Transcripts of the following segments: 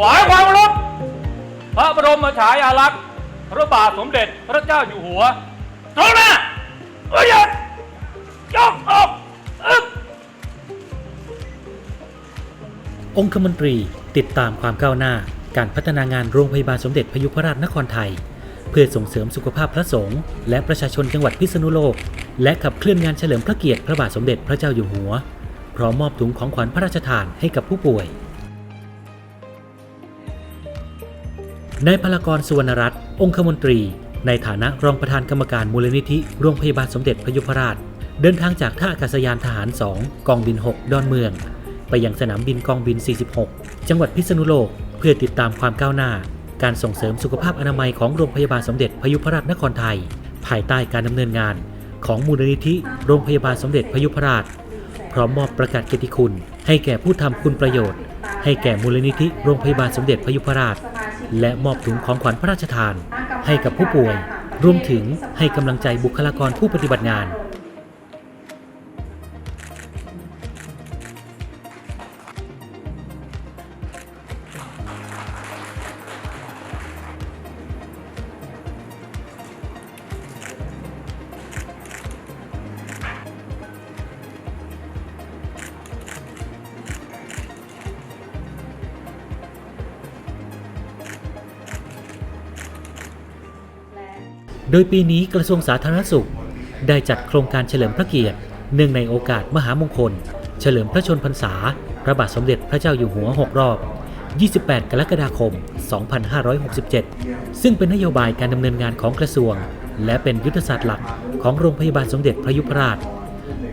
วายความเคารพพระบรมฉายาลักษณ์พระบาทสมเด็จพระเจ้าอยู่หัวตรงหน้าเอ้ยยกออกอึ๊บองคมนตรีติดตามความก้าวหน้า การพัฒนางานโรงพยาบาลสมเด็จพยุพราชนครไทย เพื่อส่งเสริมสุขภาพพระสงฆ์และประชาชนจังหวัดพิษณุโลก และขับเคลื่อนงานเฉลิมพระเกียรติพระบาทสมเด็จพระเจ้าอยู่หัว พร้อมมอบถุงของขวัญพระราชทานให้กับผู้ป่วย นายพลากรสุวรรณรัตน์องคมนตรี ในฐานะรองประธานกรรมการมูลนิธิโรงพยาบาลสมเด็จพยุพราช เดินทางจากท่าอากาศยานทหาร 2 กองบิน 6 ดอนเมือง ไปยังสนามบินกองบิน 46 จังหวัดพิษณุโลก เพื่อติดตามความก้าวหน้า การส่งเสริมสุขภาพอนามัยของโรงพยาบาลสมเด็จพยุพราชนครไทย ภายใต้การดำเนินงาน ของมูลนิธิโรงพยาบาลสมเด็จพยุพราช พร้อมมอบประกาศเกียรติคุณ ให้แก่ผู้ทำคุณประโยชน์ ให้แก่มูลนิธิโรงพยาบาลสมเด็จพยุพราช และมอบถุงของขวัญพระราชทาน ให้กับผู้ป่วย รวมถึงให้กำลังใจบุคลากรผู้ปฏิบัติงาน โดยปีนี้กระทรวงสาธารณสุข ได้จัดโครงการเฉลิมพระเกียรติ เนื่องในโอกาสมหามงคล เฉลิมพระชนพรรษา พระบาทสมเด็จพระเจ้าอยู่หัว 6 รอบ 28 กรกฎาคม 2567 ซึ่งเป็นนโยบายการดำเนินงานของกระทรวง และเป็นยุทธศาสตร์หลักของโรงพยาบาลสมเด็จพระยุพราช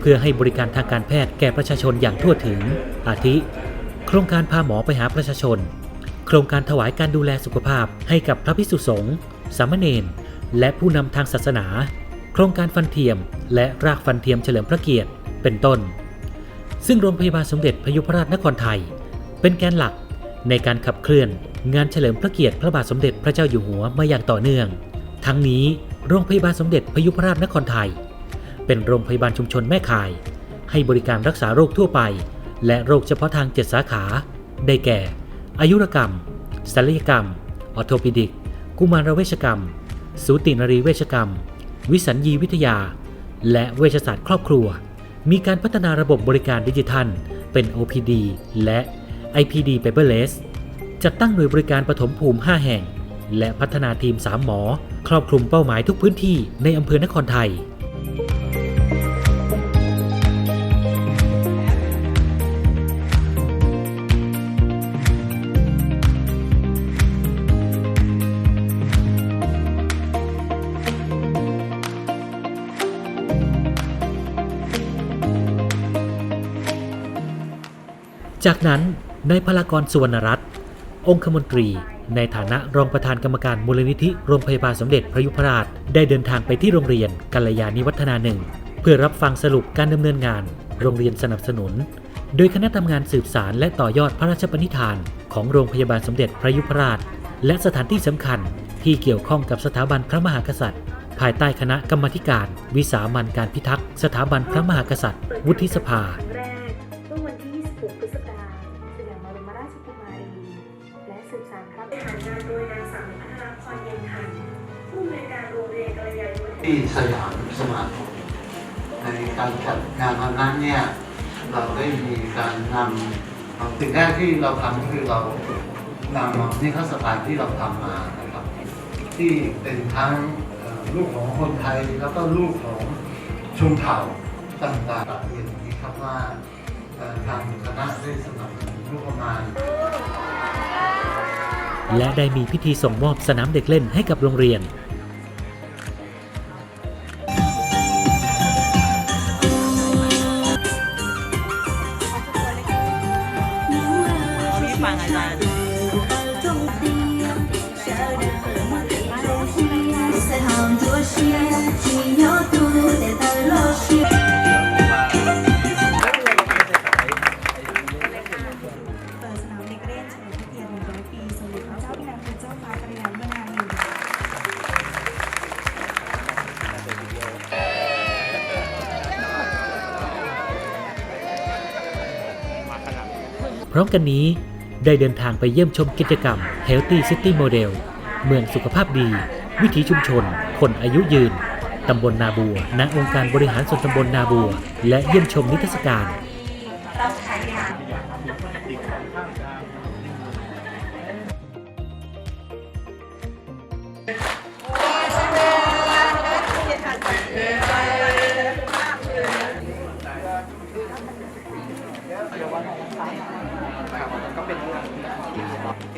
เพื่อให้บริการทางการแพทย์แก่ประชาชนอย่างทั่วถึง อาทิ โครงการพาหมอไปหาประชาชน โครงการถวายการดูแลสุขภาพให้กับพระภิกษุสงฆ์สามเณร และผู้นำทางศาสนา โครงการฟันเทียม และรากฟันเทียมเฉลิมพระเกียรติ เป็นต้น ซึ่งโรงพยาบาลสมเด็จพยุพราชนครไทย เป็นแกนหลักในการขับเคลื่อนงานเฉลิมพระเกียรติพระบาทสมเด็จพระเจ้าอยู่หัวมาอย่างต่อเนื่อง ทั้งนี้โรงพยาบาลสมเด็จพยุพราชนครไทย เป็นโรงพยาบาลชุมชนแม่ข่าย ให้บริการรักษาโรคทั่วไป และโรคเฉพาะทาง7สาขา ได้แก่ อายุรกรรมศัลยกรรม ออร์โทปิดิก กุมารเวชกรรม สูตินรีเวชกรรม วิสัญญีวิทยา และเวชศาสตร์ครอบครัว มีการพัฒนาระบบบริการดิจิทัล เป็น OPD และ IPD paperless จัดตั้งหน่วยบริการปฐมภูมิ 5 แห่ง และพัฒนาทีม 3 หมอ ครอบคลุมเป้าหมายทุกพื้นที่ในอำเภอนครไทย จากนั้นนายพลากรสุวรรณรัตน์องคมนตรีในฐานะรองประธานกรรมการมูลนิธิโรงพยาบาลสมเด็จพระยุพราช ได้เดินทางไปที่โรงเรียนกัลยาณิวัฒนาหนึ่ง เพื่อรับฟังสรุปการดำเนินงาน โรงเรียนสนับสนุน โดยคณะทำงานสืบสารและต่อยอดพระราชปณิธาน ของโรงพยาบาลสมเด็จพระยุพราช และสถานที่สำคัญที่เกี่ยวข้องกับสถาบันพระมหากษัตริย์ ภายใต้คณะกรรมธิการ วิสามันการพิทักษ์ สถาบันพระมหากษัตริย์ วุฒิสภา สืบสานพระบริหารงานโดยนางสาวพัฒนาพรเย็นทันผู้อำนวยการโรงเรียนกัลยาณวัฒน์ที่สยามสมาคมในการจัดงานวันนั้นเนี่ยเราได้มีการนำสิ่งแรกที่เราทำก็คือเรานำนิทรรศการที่เราทำมานะครับที่เป็นทั้งลูกของคนไทยแล้วก็ลูกของชนเผ่าต่างๆเรียนนี้ครับว่าทางคณะได้สนับสนุนงบประมาณ และได้มีพิธีส่งมอบสนามเด็กเล่นให้กับโรงเรียน ฟังอาจารย์ พร้อมกันนี้ได้เดินทางไปเยี่ยมชมกิจกรรม Healthy City Model เมืองสุขภาพดี วิถีชุมชน คนอายุยืน ตำบลนาบัวณองค์การบริหารส่วนตำบลนาบัว และเยี่ยมชมนิทรรศการ เป็นเรื่องที่เกี่ยวกับ